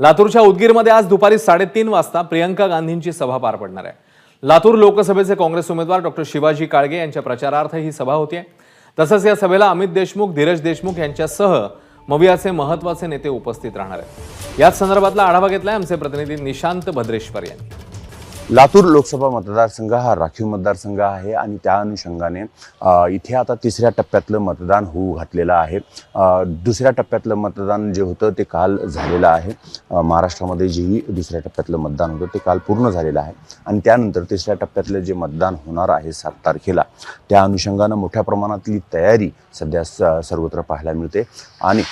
लातूरच्या उदगीरमध्ये आज दुपारी साडेतीन वाजता प्रियंका गांधींची सभा पार पडणार आहे. लातूर लोकसभेचे काँग्रेस उमेदवार डॉक्टर शिवाजी काळगे यांच्या प्रचारार्थ ही सभा होती तसंच या सभेला अमित देशमुख धीरज देशमुख यांच्यासह मवियाचे महत्त्वाचे नेते उपस्थित राहणार आहेत. याच संदर्भातला आढावा घेतलाय आमचे प्रतिनिधी निशांत भद्रेश्वर यांनी. लातूर लोकसभा मतदारसंघ हा राखीव मतदारसंघ आहे आणि त्या अनुषंगाने इथे आता तिसऱ्या टप्प्यातलं मतदान होऊ घातलेलं आहे. दुसऱ्या टप्प्यातलं मतदान जे होतं ते काल झालेलं आहे. महाराष्ट्रामध्ये जेही दुसऱ्या टप्प्यातलं मतदान होतं ते काल पूर्ण झालेलं आहे. आणि त्यानंतर तिसऱ्या टप्प्यातलं जे मतदान होणार आहे सात तारखेला त्या अनुषंगानं मोठ्या प्रमाणातली तयारी सध्या स सर्वत्र पाहायला मिळते. आणि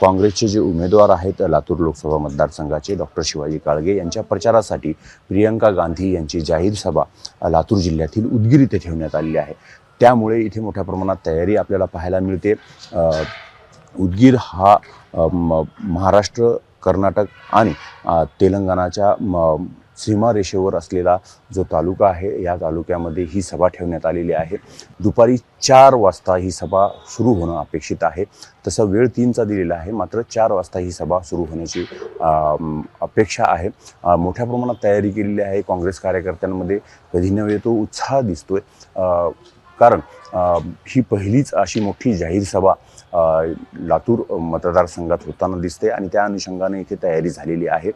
काँग्रेसचे जे उमेदवार आहेत लातूर लोकसभा मतदारसंघाचे डॉक्टर शिवाजी काळगे यांच्या प्रचारासाठी प्रियंका गांधी यांची जाहीर सभा लातूर जिल्ह्यातील उदगीर इथे ठेवण्यात आलेली आहे. त्यामुळे इथे मोठ्या प्रमाणात तयारी आपल्याला पाहायला मिळते. उदगीर हा म- महाराष्ट्र कर्नाटक आणि तेलंगणाच्या म- सीमारेषेवर असलेला जो तालुका आहे या तालुक्यामध्ये ही सभा ठेवण्यात आलेली आहे. दुपारी चार वाजता ही सभा सुरू होणं अपेक्षित आहे. तसं वेळ तीनचा दिलेला आहे मात्र चार वाजता ही सभा सुरू होण्याची अपेक्षा आहे. मोठ्या प्रमाणात तयारी केलेली आहे काँग्रेस कार्यकर्त्यांमध्ये. कधी नव्हे तो उत्साह दिसतोय. कारण ही पहिलीच अशी मोठी जाहीर सभा लातूर मतदारसंघात होताना दिसते आणि त्या अनुषंगाने इथे तयारी झालेली आहे.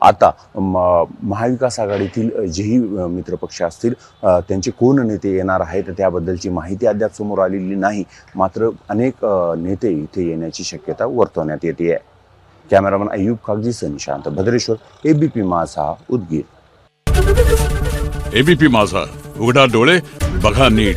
आता म- महाविकास आघाडीतील जेही मित्रपक्ष असतील त्यांचे कोण नेते येणार आहेत त्याबद्दलची माहिती अद्याप समोर आलेली नाही. मात्र अनेक नेते इथे येण्याची शक्यता वर्तवण्यात येते आहे. कॅमेरामन अय्यूब कागजी शांत भद्रेश्वर एबीपी माझा उदगीर. एबीपी माझा उघडा डोळे बघा नीट.